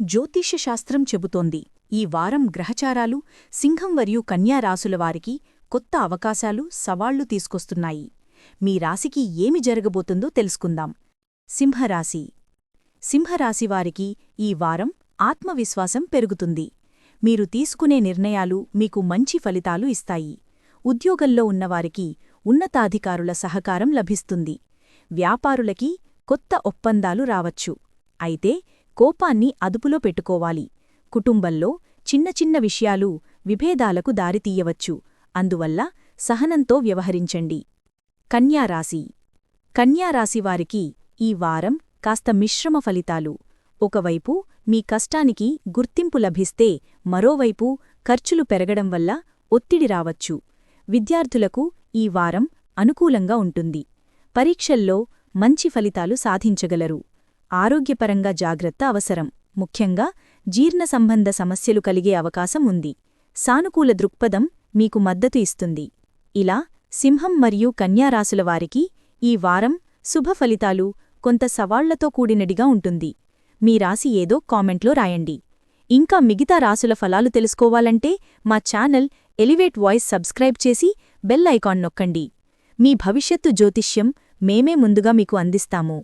జ్యోతిష్యశాస్త్రం చెబుతోంది. ఈ వారం గ్రహచారాలు సింహం మరియు కన్యా వారికి కొత్త అవకాశాలు సవాళ్ళు తీసుకొస్తున్నాయి. మీ రాశికి ఏమి జరగబోతుందో తెలుసుకుందాం. సింహరాశి. సింహరాశివారికి ఈ వారం ఆత్మవిశ్వాసం పెరుగుతుంది. మీరు తీసుకునే నిర్ణయాలు మీకు మంచి ఫలితాలు ఇస్తాయి. ఉద్యోగంలో ఉన్నవారికి ఉన్నతాధికారుల సహకారం లభిస్తుంది. వ్యాపారులకి కొత్త ఒప్పందాలు రావచ్చు. అయితే కోపాన్ని అదుపులో పెట్టుకోవాలి. కుటుంబంలో చిన్న చిన్న విషయాలు విభేదాలకు దారితీయవచ్చు అందువల్ల సహనంతో వ్యవహరించండి. కన్యారాశి కన్యారాశివారికి ఈ వారం కాస్త మిశ్రమ ఫలితాలు. ఒకవైపు మీ కష్టానికి గుర్తింపు లభిస్తే మరోవైపు ఖర్చులు పెరగడం వల్ల ఒత్తిడి రావచ్చు. విద్యార్థులకు ఈ వారం అనుకూలంగా ఉంటుంది. పరీక్షల్లో మంచి ఫలితాలు సాధించగలరు. ఆరోగ్యపరంగా జాగ్రత్త అవసరం. ముఖ్యంగా జీర్ణ సంబంధ సమస్యలు కలిగే అవకాశం ఉంది. సానుకూల దృక్పథం మీకు మద్దతు ఇస్తుంది. ఇలా సింహం మరియు కన్యారాశుల వారికి ఈ వారం శుభ ఫలితాలు కొంత సవాళ్ళతో కూడినడిగా ఉంటుంది. మీ రాశి ఏదో కామెంట్లో రాయండి. ఇంకా మిగతా రాసుల ఫలాలు తెలుసుకోవాలంటే మా ఛానల్ ఎలివేట్ వాయిస్ సబ్స్క్రైబ్ చేసి బెల్ ఐకాన్ నొక్కండి. మీ భవిష్యత్తు జ్యోతిష్యం మేమే ముందుగా మీకు అందిస్తాము.